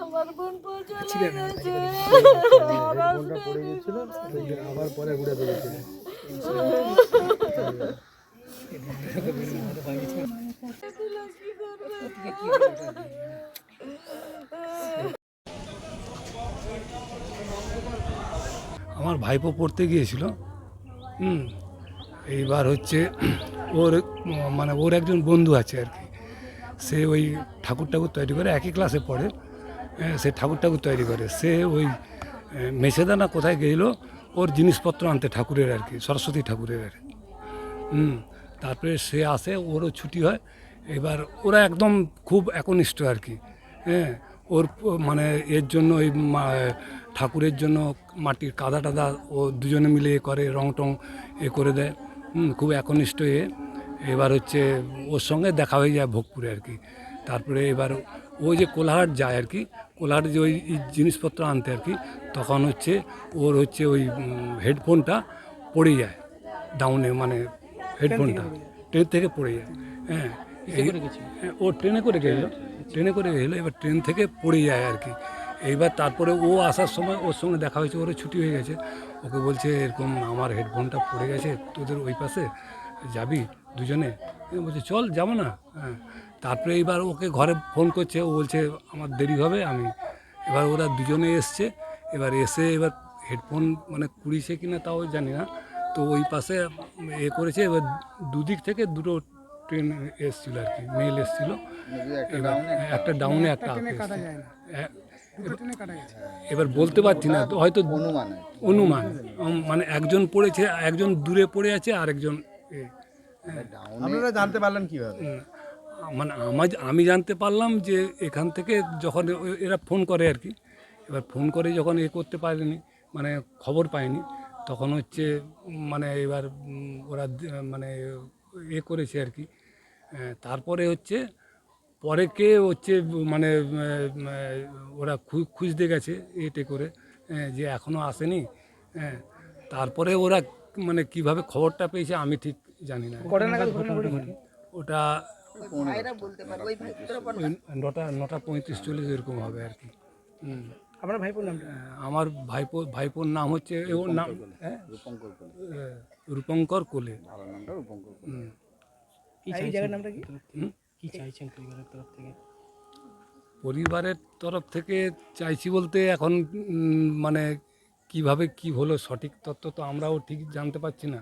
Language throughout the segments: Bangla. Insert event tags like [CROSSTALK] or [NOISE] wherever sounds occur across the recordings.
আমার বোন চলে গেছে পড়ে গেছিল আবার পরে ঘুরে বেরিয়েছিল [LAUGHS] আমার ভাইপো পড়তে গিয়েছিল। হুম এইবার হচ্ছে ওর মানে ওর একজন বন্ধু আছে আর কি। সে ওই ঠাকুর ঠাকুর তৈরি করে একই ক্লাসে পড়ে সে ঠাকুর ঠাকুর তৈরি করে। সে ওই আহ, মেছেদানা কোথায় গেলো ওর জিনিসপত্র আনতে ঠাকুরের আর কি সরস্বতী ঠাকুরের। আর হুম তারপরে সে আসে ওরও ছুটি হয়। এবার ওরা একদম খুব একনিষ্ঠ আর কি হ্যাঁ। ওর মানে এর জন্য ওই ঠাকুরের জন্য মাটির কাদা টাদা ও দুজনে মিলে এ করে রং টং এ করে দেয়। খুব একনিষ্ঠ এ। এবার হচ্ছে ওর সঙ্গে দেখা হয়ে যায় ভোগপুরে আর কি। তারপরে এবার ও যে কোলাহাট যায় আর কি কোলাহাট যে ওই জিনিসপত্র আনতে আর কি তখন হচ্ছে ওর হচ্ছে ওই হেডফোনটা পড়ে যায় ডাউনে মানে হেডফোনটা ট্রেন থেকে পড়ে যায়। হ্যাঁ হ্যাঁ, ও ট্রেনে করে গেলো ট্রেনে করে গেলো এবার ট্রেন থেকে পড়ে যায় আর কি। এইবার তারপরে ও আসার সময় ওর সঙ্গে দেখা হয়েছে ওর ছুটি হয়ে গেছে। ওকে বলছে, এরকম আমার হেডফোনটা পড়ে গেছে, তোদের ওই পাশে যাবি দুজনে? বলছে, চল, যাব না। হ্যাঁ। তারপরে এইবার ওকে ঘরে ফোন করছে, ও বলছে, আমার দেরি হবে, আমি এবার ওরা দুজনে এসছে, এবার এসে এবার হেডফোন মানে কুড়িছে কিনা তাও জানি না। তো ওই পাশে এ করেছে, এবার দুদিক থেকে দুটো ট্রেন এসছিল আর কি মেল এসছিল। একটা ডাউনে একটা আপে হ্যাঁ, এবার বলতে পারছি না তো হয়তো অনুমান মানে একজন পড়েছে একজন দূরে পড়ে আছে আর একজন আপনারা জানতে পারলেন কীভাবে? মানে আমার আমি জানতে পারলাম যে এখান থেকে যখন এরা ফোন করে আর কি এবার ফোন করে যখন এ করতে পারেনি মানে খবর পায়নি তখন হচ্ছে মানে এবার ওরা মানে এ করেছে আর কি। তারপরে হচ্ছে পরে কে হচ্ছে মানে ওরা খু- খুঁজতে গেছে এটে করে যে এখনও আসেনি হ্যাঁ তারপরে ওরা মানে কীভাবে খবরটা পেয়েছে আমি ঠিক জানি না। ওটা নটা নটা পঁয়ত্রিশ চল্লিশ এরকম হবে আর কি। হুম। আপনার ভাইপোর নামটা? আমার ভাইপো ভাইপোর নাম হচ্ছে ওর নাম হ্যাঁ? রূপঙ্কর কোলে। হুম। এই জায়গার নামটা কি? হুম? কি চাইছেন পরিবারের তরফ থেকে? পরিবারের তরফ থেকে চাইছি বলতে এখন মানে কীভাবে কি হলো সঠিক তত্ত্ব তো আমরাও ঠিক জানতে পারছি না।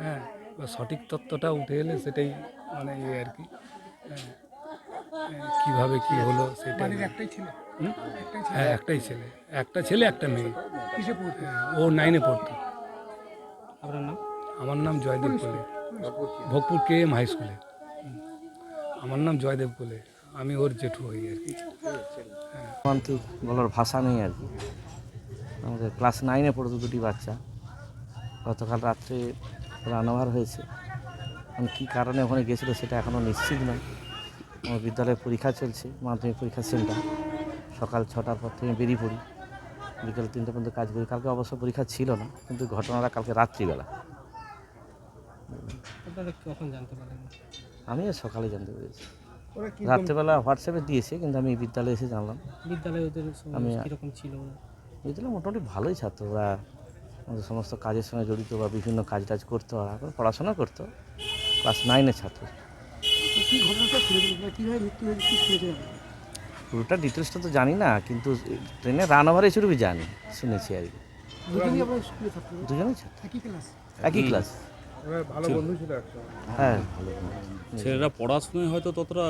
হ্যাঁ সঠিক তত্ত্বটা উঠে এলে সেটাই মানে ইয়ে আর কি। হ্যাঁ, হ্যাঁ, কীভাবে কি হলো সেটাই একটাই ছিল? হ্যাঁ একটাই ছেলে। একটা ছেলে একটা মেয়ে। হ্যাঁ, ও নাইনে পড়তো। আপনার নাম? আমার নাম জয়দেব কোলে। ভোগপুর কে এম হাই স্কুলে। আমার নাম জয়দেব কোলে। আমি ওর জেঠু হই আর কি। বলার ভাষা নেই আর কি। আমাদের ক্লাস নাইনে পড়তো দুটি বাচ্চা। গতকাল রাত্রে রান্নাভার হয়েছে। এখন কী কারণে ওখানে গেছিল সেটা এখনও নিশ্চিত নয়। আমার বিদ্যালয়ে পরীক্ষা চলছে মাধ্যমিক পরীক্ষা সেন্টার। সকাল ছটার পর থেকে বেরিয়ে পড়ি। বিকেল তিনটে পর্যন্ত কাজ করি। কালকে অবশ্য পরীক্ষা ছিল না কিন্তু ঘটনাটা কালকে রাত্রিবেলা। আমি সকালে জানতে পেরেছি। রাত্রেবেলা হোয়াটসঅ্যাপে দিয়েছে কিন্তু আমি বিদ্যালয়ে এসে জানলাম। বিদ্যালয়ে ওদের আমি- কীরকম ছিল? বিদ্যালয় মোটামুটি ভালোই ছাত্র। ওরা আমাদের সমস্ত কাজের সঙ্গে জড়িত বা বিভিন্ন কাজ টাজ করতো ওরা এখন পড়াশোনা করতো। ক্লাস নাইনের ছাত্র। কি ঘটনাটা কীভাবে মৃত্যু হয়েছে? পুরোটা ডিটেলসটা তো জানি না কিন্তু ট্রেনে রান ওভার এসে জানি শুনেছি আর কি। দুজনই আপনার স্কুলে ছাত্র দুজনেই একই ক্লাস একই ক্লাস ভালো বন্ধু ছিল একসময় হ্যাঁ ছেলেরা পড়াশোনায় হয়তো ততটা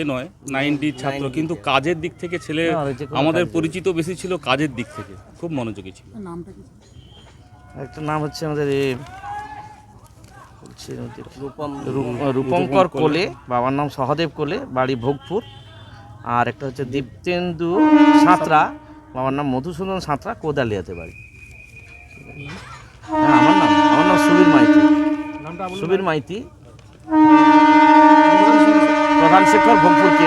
এ নয় নাইনটির ছাত্র কিন্তু কাজের দিক থেকে ছেলে আমাদের পরিচিত বেশি ছিল কাজের দিক থেকে খুব মনোযোগী ছিল। নামটা একটা নাম হচ্ছে আমাদের রূপঙ্কর কোলে বাবার নাম সহদেব কোলে বাড়ি ভোগপুর। আর একটা হচ্ছে দীপ্তেন্দু সাঁতরা। বাবার নাম মধুসূদন সাঁতরা কোদালিয়াতে বাড়ি। হ্যাঁ আমার নাম আমার নাম সুবীর মাইতি। সুবীর মাইতি। প্রধান শিক্ষক ভোগপুর কে